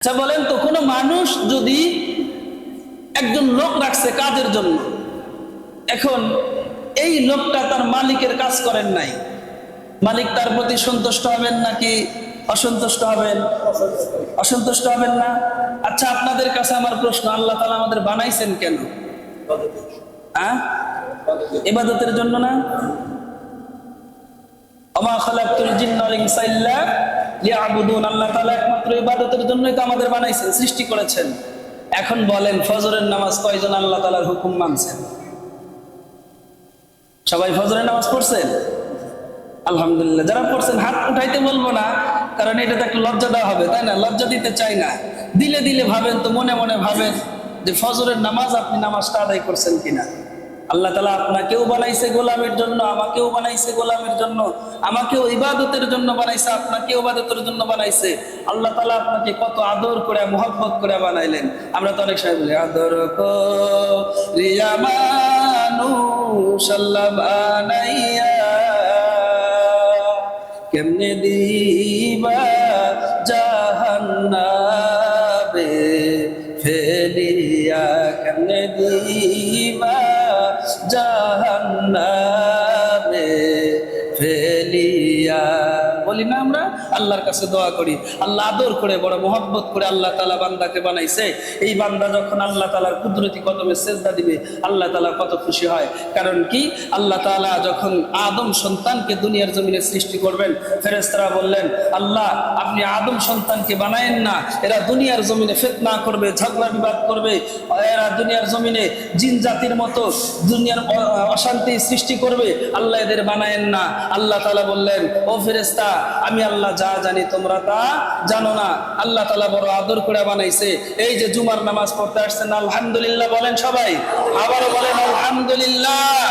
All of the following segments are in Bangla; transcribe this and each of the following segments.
আচ্ছা বলেন তো, কোনো মানুষ যদি একজন লোক রাখছে কাজের জন্য, এখন এই লোকটা তার মালিকের কাজ করেন নাই, মালিক তার প্রতি সন্তুষ্ট হবেন নাকি অসন্তুষ্ট হবেন? অসন্তুষ্ট হবেন না? আচ্ছা আপনাদের কাছে আমার প্রশ্ন, আল্লাহ তালা আমাদের বানাইছেন কেন? হ্যাঁ? ইবাদতের জন্য না? আমা খালাকতুল জিন্না ওয়াল লিয়াবুদুন, আল্লাহ তাআলা একমাত্র ইবাদতের জন্যই তো আমাদের বানাইছেন, সৃষ্টি করেছেন। এখন বলেন, ফজরের নামাজ কয়জন আল্লাহ তাআলার হুকুম মানছেন? সবাই ফজরের নামাজ পড়ছেন? আলহামদুলিল্লাহ, যারা পড়ছেন, হাত উঠাইতে বলব না, কারণ এটাতে একটা লজ্জা দেওয়া হবে, তাই না? লজ্জা দিতে চাই না। দিলে দিলে ভাবেন তো, মনে মনে ভাবেন যে ফজরের নামাজ আপনি নামাজটা আদায় করছেন কিনা? আল্লাহ তালা আপনাকেও বানাইছে গোলামের জন্য, আমাকেও বানাইছে গোলামের জন্য, আমাকেও ইবাদতের জন্য বানাইছে, আপনাকেও ইবাদতের জন্য বানাইছে। আল্লাহ তালা আপনাকে কত আদর করে, মোহব্বত করে বানাইলেন। আমরা তো অনেক বলি, আদর বানাইয়া কেমনে দিবা জাহান্নাবে ফেলিয়া, কেমনে দিবা জাহান্নাবে ফেলিয়া বলি না আমরা? আল্লাহর কাছে দোয়া করি। আল্লাহ আদর করে, বড় মোহব্বত করে আল্লাহ তালা বান্দাকে বানাইছে। এই বান্দা যখন আল্লাহ তালার কুদরতি কদমে সেজদা দিবে, আল্লাহ তালা কত খুশি হয়। কারণ কি? আল্লাহ তালা যখন আদম সন্তানকে দুনিয়ার জমিনে সৃষ্টি করবেন ফেরেস্তারা বললেন, আল্লাহ, আপনি আদম সন্তানকে বানায়েন না। এরা দুনিয়ার জমিনে ফেতনা করবে, ঝগড়া বিবাদ করবে। এরা দুনিয়ার জমিনে জিন জাতির মতো দুনিয়ার অশান্তি সৃষ্টি করবে। আল্লাহ এদের বানায়েন না। আল্লাহ তালা বললেন, ও ফেরেস্তা আমি আল্লাহ যা জানি তোমরা তা জানো না। আল্লাহ তালা বড় আদর করে বানাইছে। এই যে জুমার নামাজ পড়তে আসছেন, আলহামদুলিল্লাহ বলেন সবাই। আবারও বলেন, আলহামদুলিল্লাহ।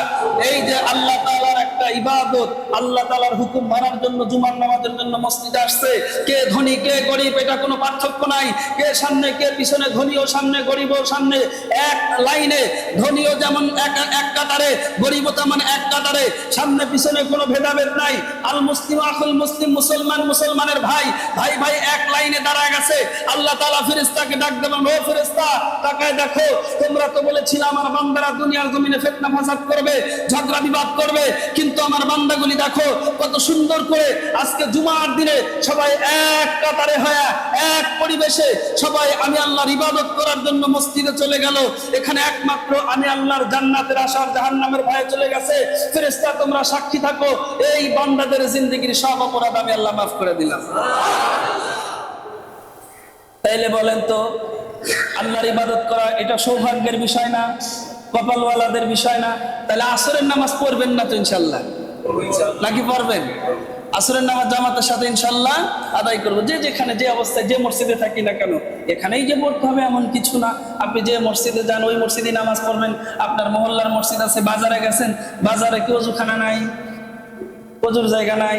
এই যে আল্লাহ তালার একটা ইবাদত আল্লাহ তালার হুকুম মানার জন্য, জুমার নামাজের জন্য মসজিদে আসছে। কে ধনী, কে গরিব, এটা কোনো পার্থক্য নাই। কে সামনে, কে পিছনে, ধনীও সামনে, গরিবও সামনে। এক লাইনে, ধনীও যেমন এক এক কাতারে গরিবও তেমন এক কাতারে। সামনে, পিছনে কোনো ভেদাভেদ নাই। আল মুসলিম আকুল মুসলিম, মুসলমান মুসলমানের ভাই। ভাই ভাই এক লাইনে দাঁড়ায় গেছে। আল্লাহ তালা ফেরেস্তাকে ডাক দেবেন ও ফেরেস্তা তাকায় দেখো, তোমরা তো বলেছিলে আমার বান্দারা দুনিয়ার জমিনে ফেতনা ফাসাদ করবে, ঝগড়া বিবাদ করবে, কিন্তু আমার বান্দাগুলি দেখো, কত সুন্দর করে আজকে জুমার দিনে সবাই এক কাতারে হয়ে, এক পরিবেশে সবাই আমি আল্লাহর ইবাদত করার জন্য মসজিদে চলে গেল। এখানে একমাত্র আমি আল্লাহর জান্নাতের আশার জাহান্নামের ভয়ে চলে গেছে। ফেরেস্তা তোমরা সাক্ষী থাকো, এই বান্দাদের জিন্দগির সব অপরাধ আমি আল্লাহ মাফ করে দিলাম। তাইলে বলেন তো, আল্লাহর ইবাদত করা এটা সৌভাগ্যের বিষয় না? কপালওয়ালাদের বিষয় না, তাহলে আসরের নামাজ পড়বেন না তো ইনশাল্লাহ নাকি পড়বেন? আসরের নামাজ জামাতের সাথে ইনশাল্লাহ আদায় করব। যে যেখানে যে অবস্থায়, যে মসজিদে থাকি না কেন, এখানেই যে পড়তে হবে এমন কিছু না। আপনি যে মসজিদে যান, ওই মসজিদে নামাজ পড়বেন। আপনার মহল্লার মসজিদ আছে, বাজারে গেছেন, বাজারে কেউ জুখানা নাই? অজুর জায়গা নাই,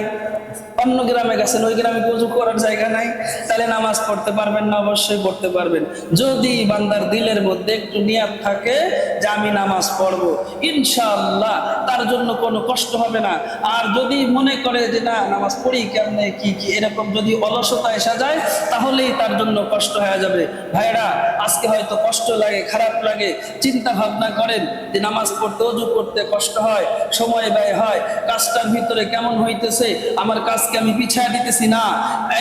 অন্য গ্রামে গেছেন, ওই গ্রামে কি করার জায়গা নাই, তাহলে নামাজ পড়তে পারবেন না, অবশ্যই পড়তে পারবেন। যদি বান্দার দিলের মধ্যে একটু নিয়াত থাকে যে আমি নামাজ পড়ব, ইনশাআল্লাহ তার জন্য কোনো কষ্ট হবে না। আর যদি মনে করে যে না, নামাজ পড়ি কেমনে, কি কি, এরকম যদি অলসতা এসা যায়, তাহলেই তার জন্য কষ্ট হয়ে যাবে। ভাইরা আজকে হয়তো কষ্ট লাগে, খারাপ লাগে, চিন্তা ভাবনা করেন যে নামাজ পড়তে অজু করতে কষ্ট হয়, সময় ব্যয় হয়, কাজটার ভিতরে কেমন হইতেছে? আমার কাজকে আমি পিছায় দিতেছি না।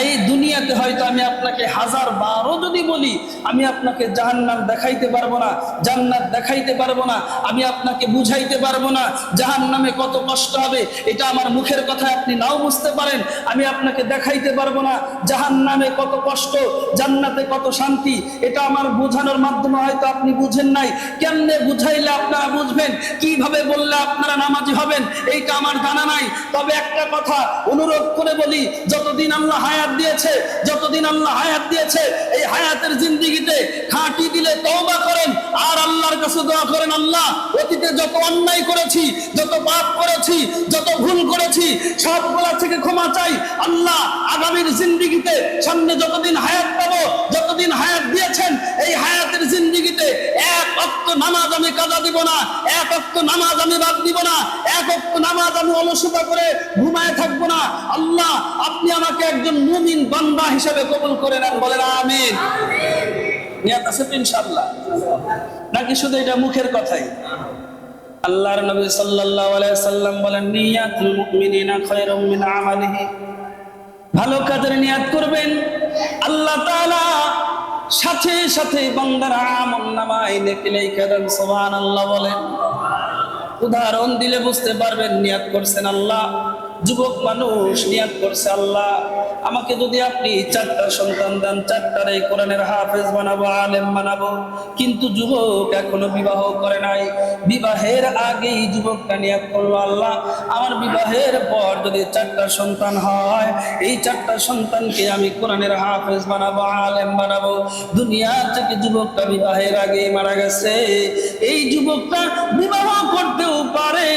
এই দুনিয়াতে হয়তো আমি আপনাকে হাজার বারো যদি বলি, আমি আপনাকে জাহান্নাম দেখাইতে পারব না, জান্নাত দেখাইতে পারব না, আমি আপনাকে বুঝাইতে পারব না, জাহান্নামে কত কষ্ট হবে, এটা আমার মুখের কথা আপনি নাও বুঝতে পারেন, আমি আপনাকে দেখাইতে পারব না, জাহান্নামে কত কষ্ট, জান্নাতে কত শান্তি, এটা আমার বোঝানোর মাধ্যমে হয়তো আপনি বুঝেন নাই। কেমনে বুঝাইলে আপনারা বুঝবেন? কীভাবে বললে আপনারা নামাজি হবেন? এইটা আমার জানা নাই। তবে একটা কথা অনুরোধ করে বলি, যতদিন আল্লাহ হায়াত দিয়েছে, যতদিন আল্লাহ হায়াত দিয়েছে, এই হায়াতের জিন্দিগিতে খাঁটি দিলে তওবা করেন, আর আল্লাহর কাছে দোয়া করেন, আল্লাহ, অতীতে যত অন্যায় করেছি, যত পাপ করেছি, যত ভুল করেছি, সবগুলা থেকে ক্ষমা চাই, আল্লাহ, আগামীর জিন্দিগিতে সামনে যতদিন হায়াত পাবো, যতদিন হায়াত দিয়েছেন, এই হায়াতের জিন্দিগিতে এক অক্ত নামাজ আমি কাজা দিব না এক অক্ত নামাজ আমি বাদ দিব না এক অক্ত নামাজ আমি অলসতা করে ঘুমায় থাকব না। আল্লাহ আপনি আমাকে একজন মুমিন বান্দা হিসেবে কবুল করে নেন বলেন আমিন। নিয়াত আছে ইনশাআল্লাহ? নাকি শুধু এটা মুখের কথাই? আল্লাহর নবী সাল্লাল্লাহু আলাইহি সাল্লাম বলেন নিয়াতুল মুমিনিনা খায়রুম মিন আমালিহি। ভালো কাজের নিয়াত করবেন। আল্লাহ তাআলা সাথে সাথে বান্দার আমল নামায় নেকি লেখা দেন সুবহানাল্লাহ বলেন। উদাহরণ দিলে বুঝতে পারবেন, নিয়াত করছেন আল্লাহ। যুবক মানুষ, নিয়াত করছে আল্লাহ। আমাকে যদি আপনি চারটা সন্তান দেন, চারটার এই কোরআনের হাফেজ বানাবো, আলেম বানাবো। কিন্তু যুবক এখনও বিবাহ করে নাই। বিবাহের আগেই যুবকটা নিয়াত করল আল্লাহ। আমার বিবাহের পর যদি চারটা সন্তান হয়, এই চারটা সন্তানকে আমি কোরআনের হাফেজ বানাবো, আলেম বানাবো। দুনিয়া থেকে যুবকটা বিবাহের আগেই মারা গেছে। এই যুবকটা বিবাহ করতেও পারে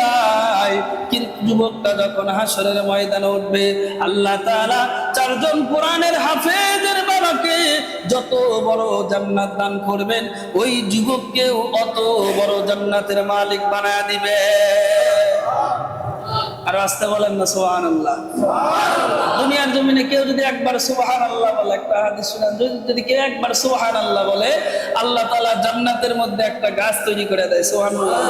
নাই। কিন্তু যুবকটা যখন হাসরের ময়দানে উঠবে, আল্লাহ তাআলা চারজন কোরআনের হাফেজের বাবাকে যত বড় জান্নাত দান করবেন, ওই যুবককেও অত বড় জান্নাতের মালিক বানায় দিবে আর আসতে বলেন না সোহান আল্লাহ দুনিয়ার জমিনে কেউ যদি একবার সুবাহান আল্লাহ বলে, একটা হাদিস শুনেন, যদি কেউ একবার সোহান আল্লাহ বলে, আল্লাহ তালা জান্নাতের মধ্যে একটা গাছ তৈরি করে দেয় সোহান আল্লাহ